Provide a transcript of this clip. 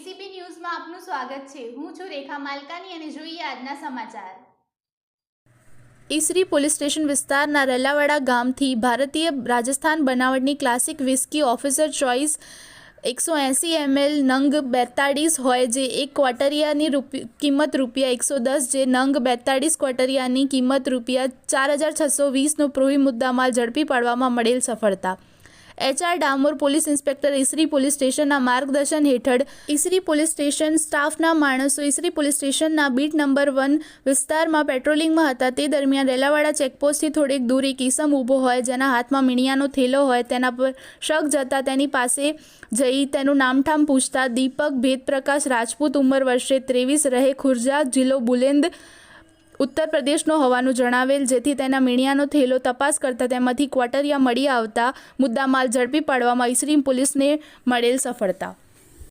સ્વાગત છે. હું છું રેખા માલકાની અને જોઈએ આજના સમાચાર. ઈસરી પોલીસ સ્ટેશન વિસ્તારના રેલાવાડા ગામથી ભારતીય રાજસ્થાન બનાવટની ક્લાસિક વિસ્કી ઓફિસર ચોઇસ એકસો એંસી એમએલ નંગ બેતાળીસ હોય જે એક ક્વાટરિયાની કિંમત રૂપિયા એકસો દસ, જે નંગ બેતાળીસ ક્વાટરિયાની કિંમત રૂપિયા ચાર હજાર છસો વીસનો પ્રોહી મુદ્દામાં ઝડપી પાડવામાં મળેલ સફળતા. HR Damor police inspector Isri police સ્ટેશનના માર્ગદર્શન હેઠળ ઈસરી પોલીસ સ્ટેશન સ્ટાફના માણસો ઈસરી પોલીસ સ્ટેશનના બીટ નંબર વન વિસ્તારમાં પેટ્રોલિંગમાં હતા. તે દરમિયાન રેલાવાડા ચેકપોસ્ટથી થોડેક દૂર એક ઈસમ ઊભો હોય, જેના હાથમાં મીણિયાનો થેલો હોય, તેના પર શક જતા તેની પાસે જઈ તેનું નામઠામ પૂછતા દીપક ભેદપ્રકાશ રાજપૂત ઉંમર વર્ષે ત્રેવીસ, રહે ખુરજા જિલ્લો બુલેન્દ ઉત્તર પ્રદેશનો હોવાનું જણાવેલ, જેથી તેના મીણિયાનો થેલો તપાસ કરતા તેમાંથી ક્વાટરિયા મળી આવતા મુદ્દામાલ ઝડપી પાડવામાં ઈસરી પોલીસને મળેલ સફળતા.